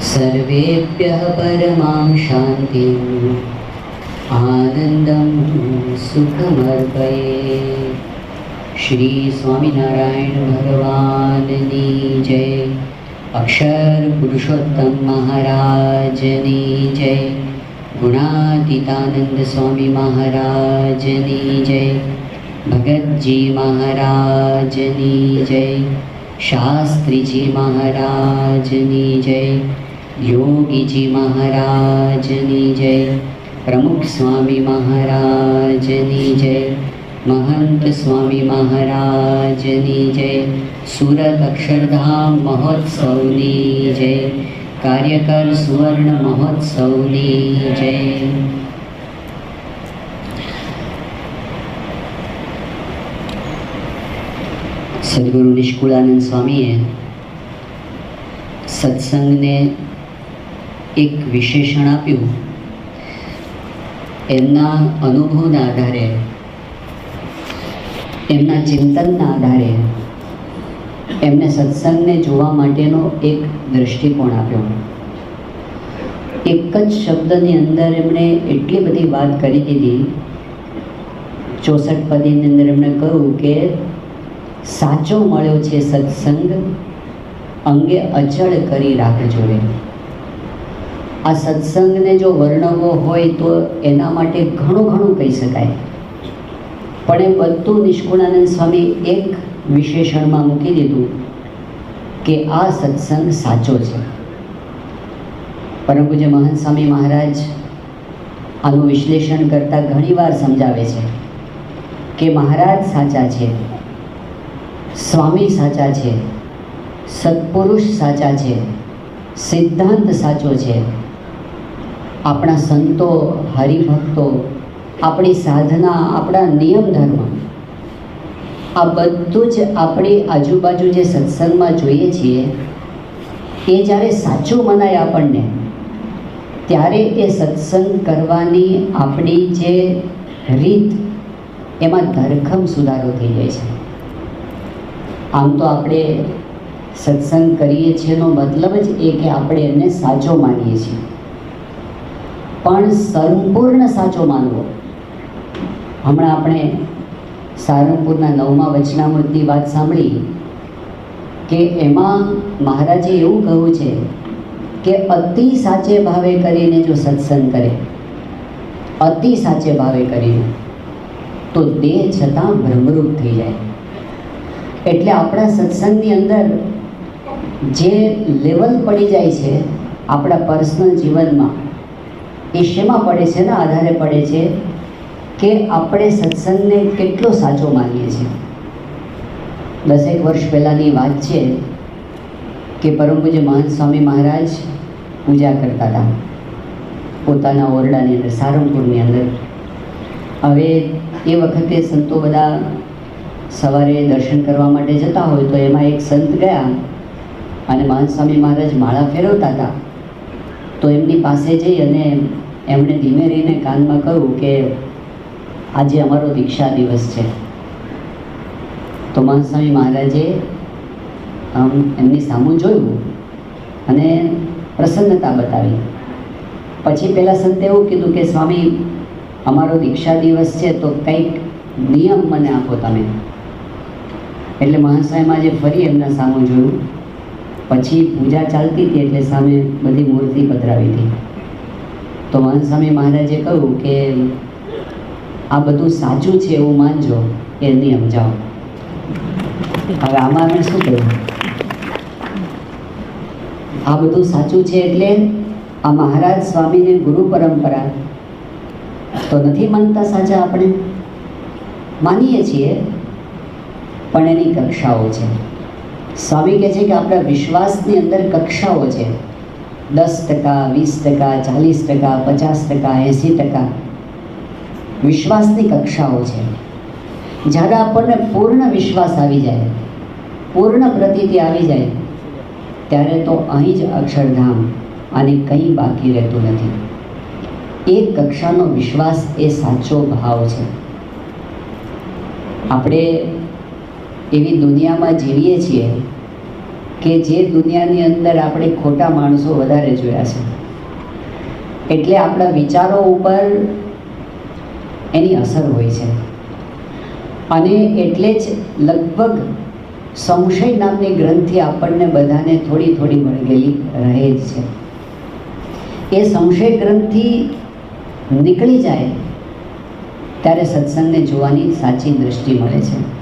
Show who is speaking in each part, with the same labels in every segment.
Speaker 1: सर्वेभ्यः परमां शान्तिम् आनन्दं सुखमर्पये। श्रीस्वामिनारायणभगवान् जय। अक्षरपुरुषोत्तम अक्षरपुरुषोत्तममहाराजनि जय। गुणातीतानन्दस्वामी गुणादितानन्दस्वामिमहाराजनि जय। भगजिमहाराजनि जय। शास्त्रीजी शास्त्रीजीमहाराजनि जय। યોગીજી મહારાજની જય, પ્રમુખ સ્વામી મહારાજની જય, મહંત સ્વામી મહારાજની જય, સુરત અક્ષરધામ મહોત્સવની જય, કાર્યકર સુવર્ણ મહોત્સવની જય. સદગુરુ નિષ્કુળાનંદ સ્વામીએ સત્સંગને એક વિશેષણ આપ્યું. એમના અનુભવના આધારે, એમના ચિંતનના આધારે, એમને સત્સંગને જોવા માટેનો એક દૃષ્ટિકોણ આપ્યો. એક જ શબ્દની અંદર એમણે એટલી બધી વાત કરી દીધી. ચોસઠ પદીની અંદર એમણે કહ્યું કે, સાચો મળ્યો છે સત્સંગ, અંગે અચળ કરી રાખજો રે આ સત્સંગને જો વર્ણવવો હોય તો એના માટે ઘણું ઘણું કહી શકાય. પણ એ બધું નિષ્કુળાનંદ સ્વામી એક વિશેષણમાં મૂકી દીધું કે આ સત્સંગ સાચો છે. પરમ પૂજ્ય મહંત સ્વામી મહારાજ આનું વિશ્લેષણ કરતાં ઘણીવાર સમજાવે છે કે મહારાજ સાચા છે, સ્વામી સાચા છે, સત્પુરુષ સાચા છે, સિદ્ધાંત સાચો છે આપણા સંતો, હરિભક્તો, આપણી સાધના, આપણા નિયમ ધર્મ, આ બધું જ આપણી આજુબાજુ જે સત્સંગમાં જોઈએ છીએ, એ જ્યારે સાચું મનાય આપણને, ત્યારે એ સત્સંગ કરવાની આપણી જે રીત, એમાં ધરખમ સુધારો થઈ જાય છે. આમ તો આપણે સત્સંગ કરીએ છીએનો મતલબ જ એ કે આપણે એને સાચો માનીએ છીએ. પણ સંપૂર્ણ સાચો માનવો. હમણાં આપણે સારંગપુરના નવમા વચનામૃતની વાત સાંભળી કે એમાં મહારાજે એવું કહ્યું છે કે અતિ સાચે ભાવે કરીને જો સત્સંગ કરે, અતિ સાચે ભાવે કરીને, તો દેહ છતાં ભ્રમરૂપ થઈ જાય. એટલે આપણા સત્સંગની અંદર જે લેવલ પડી જાય છે આપણા પર્સનલ જીવનમાં એ શેમાં પડે છે? ને આધારે પડે છે કે આપણે સત્સંગને કેટલો સાચો માનીએ છીએ. દસેક વર્ષ પહેલાંની વાત છે કે પરમ પૂજ્ય મહંત સ્વામી મહારાજ પૂજા કરતા હતા. પોતાના ઓરડાની અંદર, સારંગપુરની અંદર. હવે એ વખતે સંતો બધા સવારે દર્શન કરવા માટે જતા હોય તો એમાં એક સંત ગયા અને મહંત સ્વામી મહારાજ માળા ફેરવતા હતા. તો એમની પાસે જઈ અને એમણે ધીમે રહીને કાનમાં કહ્યું કે આજે અમારો દીક્ષા દિવસ છે. તો મહાસ્વામી મહારાજે એમની સામું જોયું અને પ્રસન્નતા બતાવી. પછી પેલા સંતે એવું કીધું કે, સ્વામી, અમારો દીક્ષા દિવસ છે તો કંઈક નિયમ મને આપો તમે. એટલે મહંત આજે ફરી એમના સામું જોયું. પછી પૂજા ચાલતી હતી એટલે સામે બધી મૂર્તિ પધરાવી હતી. તો સ્વામી મહારાજે કહ્યું કે આ બધું સાચું છે એવું માનજો, એ નિયમ જાઓ. હવે આમાં અમે શું કહ્યું આ બધું સાચું છે એટલે આ મહારાજ સ્વામીને ગુરુ પરંપરા તો નથી માનતા સાચા આપણે? માનીએ છીએ, પણ એની કક્ષાઓ છે. સ્વામી કહે છે કે આપણા વિશ્વાસની અંદર કક્ષાઓ છે. દસ ટકા, વીસ ટકા, ચાલીસ ટકા, પચાસ ટકા, એંસી ટકા વિશ્વાસની કક્ષાઓ છે. જ્યારે આપણને પૂર્ણ વિશ્વાસ આવી જાય, પૂર્ણ પ્રતીતિ આવી જાય, ત્યારે તો અહીં જ અક્ષરધામ અને કંઈ બાકી રહેતું નથી. એક કક્ષાનો વિશ્વાસ એ સાચો ભાવ છે. આપણે એવી દુનિયામાં જીવીએ છીએ કે જે દુનિયાની અંદર આપણે ખોટા માણસો વધારે જોયા છે. એટલે આપણા વિચારો ઉપર એની અસર હોય છે. અને એટલે જ લગભગ સંશય નામની ગ્રંથિ આપણને બધાને થોડી થોડી વળગેલી રહે જ છે. એ સંશય ગ્રંથિ નીકળી જાય ત્યારે સત્સંગને જોવાની સાચી દૃષ્ટિ મળે છે.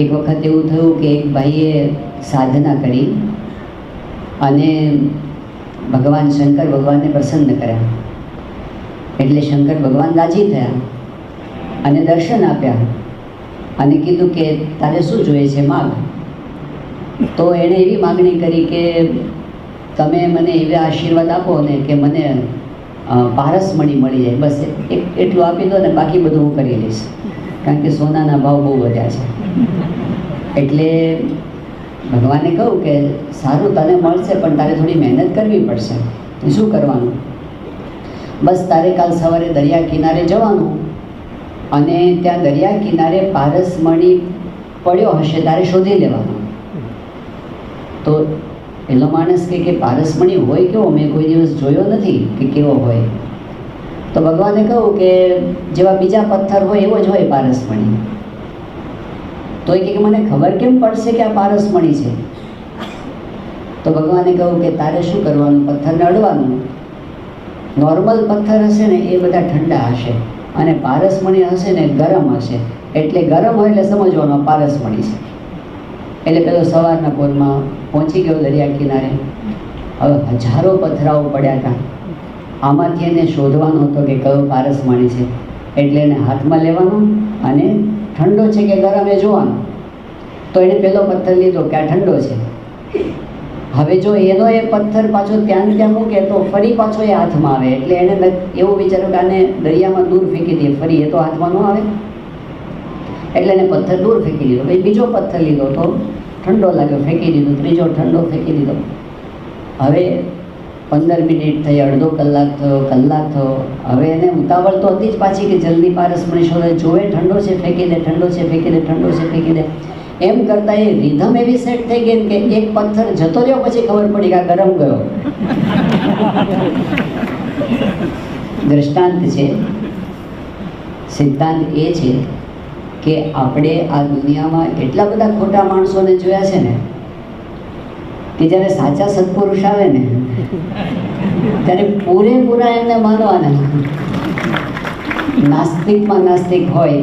Speaker 1: એક વખત એવું થયું કે એક ભાઈએ સાધના કરી અને ભગવાન શંકર ભગવાનને પ્રસન્ન કર્યા. એટલે શંકર ભગવાન રાજી થયા અને દર્શન આપ્યા અને કીધું કે તારે શું જોઈએ છે માગ? તો એણે એવી માગણી કરી કે તમે મને એવા આશીર્વાદ આપો ને કે મને પારસમણી મળી જાય. બસ એટલું આપી દો ને બાકી બધું હું કરી લઈશ. કારણ કે સોનાના ભાવ બહુ વધ્યા છે. એટલે ભગવાને કહું કે સારું તને મળશે, પણ તારે થોડી મહેનત કરવી પડશે. શું કરવાનું? બસ તારે કાલ સવારે દરિયા કિનારે જવાનું અને ત્યાં દરિયા કિનારે પારસમણી પડ્યો હશે, તારે શોધી લેવાનો. તો પેલો માણસ કે પારસમણી હોય કેવો? મેં કોઈ દિવસ જોયો નથી કે કેવો હોય. તો ભગવાને કહું કે જેવા બીજા પથ્થર હોય એવો જ હોય પારસમણી. તો એ કે મને ખબર કેમ પડશે કે આ પારસમણી છે? તો ભગવાને કહું કે તારે શું કરવાનું? પથ્થરને અડવાનું. નોર્મલ પથ્થર હશે ને એ બધા ઠંડા હશે અને પારસમણી હશે ને ગરમ હશે. એટલે ગરમ હોય એટલે સમજવાનો પારસમણી છે. એટલે પેલો સવારના કોરમાં પહોંચી ગયો દરિયા કિનારે. હવે હજારો પથરાઓ પડ્યા હતા. આમાંથી એને શોધવાનો હતો કે કયો પારસ પારસમણી છે. એટલે એને હાથમાં લેવાનો અને ઠંડો છે કે ગરમ એ જોવાનો. તો એણે પેલો પથ્થર લીધો કે આ ઠંડો છે. હવે જો એનો એ પથ્થર પાછો ત્યાં ત્યાં મૂકે તો ફરી પાછો એ હાથમાં આવે. એટલે એણે એવું વિચાર્યું કે આને દરિયામાં દૂર ફેંકી દે ફરી એ તો હાથમાં ન આવે. એટલે એને પથ્થર દૂર ફેંકી દીધો. પછી બીજો પથ્થર લીધો તો ઠંડો લાગ્યો. ફેંકી દીધો. ત્રીજો ઠંડો ફેંકી દીધો. હવે પંદર મિનિટ થઈ, અડધો કલાક થયો કલાક થયો. હવે એને ઉતાવળ તો હતી જ પાછી કે જલ્દી પારસમણી શોધે જોવે, ઠંડો છે, ફેંકી દે, ઠંડો છે, ફેંકી દે, ઠંડો છે, ફેંકી દે. એમ કરતાં એ રિધમ એવી સેટ થઈ ગઈ કે એક પથ્થર જતો રહ્યો, પછી ખબર પડી કે આ ગરમ ગયો. દ્રષ્ટાંત છે. સિદ્ધાંત એ છે કે આપણે આ દુનિયામાં એટલા બધા ખોટા માણસોને જોયા છે ને કે જ્યારે સાચા સત્પુરુષ આવે ને, ત્યારે પૂરેપૂરા એમને માનવાના. નાસ્તિકમાં નાસ્તિક હોય,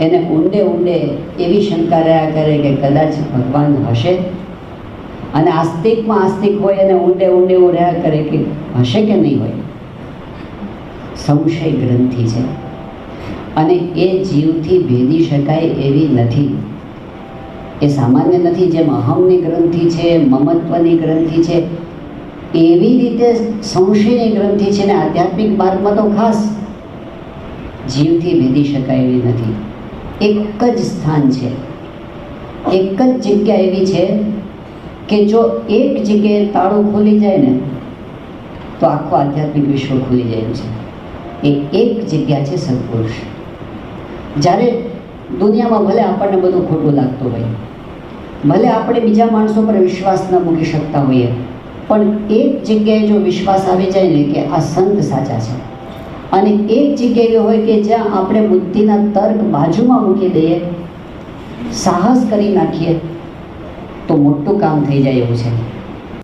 Speaker 1: એને ઊંડે ઊંડે એવી શંકા રહ્યા કરે કે કદાચ ભગવાન હશે. અને આસ્તિકમાં આસ્તિક હોય એને ઊંડે ઊંડે એવું રહ્યા કરે કે હશે કે નહીં હોય. સંશય ગ્રંથિ છે. અને એ જીવથી ભેદી શકાય એવી નથી. એ સામાન્ય નથી જેમ અહમની ગ્રંથિ છે, મમત્વની ગ્રંથિ છે, એવી રીતે સંશયની ગ્રંથિ છે ને આધ્યાત્મિક માર્ગમાં તો ખાસ જીવથી ભેદી શકાય એવી નથી. એક જ સ્થાન છે. એક જ જગ્યા એવી છે કે જો એક જગ્યાએ તાળું ખુલી જાય ને, તો આખું આધ્યાત્મિક વિશ્વ ખુલી જાય છે. એ એક જગ્યા છે સત્પુરુષ જ્યારે દુનિયામાં ભલે આપણને બધું ખોટું લાગતું હોય, ભલે આપણે બીજા માણસો પર વિશ્વાસ ન મૂકી શકતા હોઈએ, પણ એક જગ્યાએ જો વિશ્વાસ આવી જાય ને કે આ સંત સાચા છે. અને એક જગ્યાએ હોય કે જ્યાં આપણે બુદ્ધિના તર્ક બાજુમાં મૂકી દઈએ, સાહસ કરી નાખીએ, તો મોટું કામ થઈ જાય એવું છે.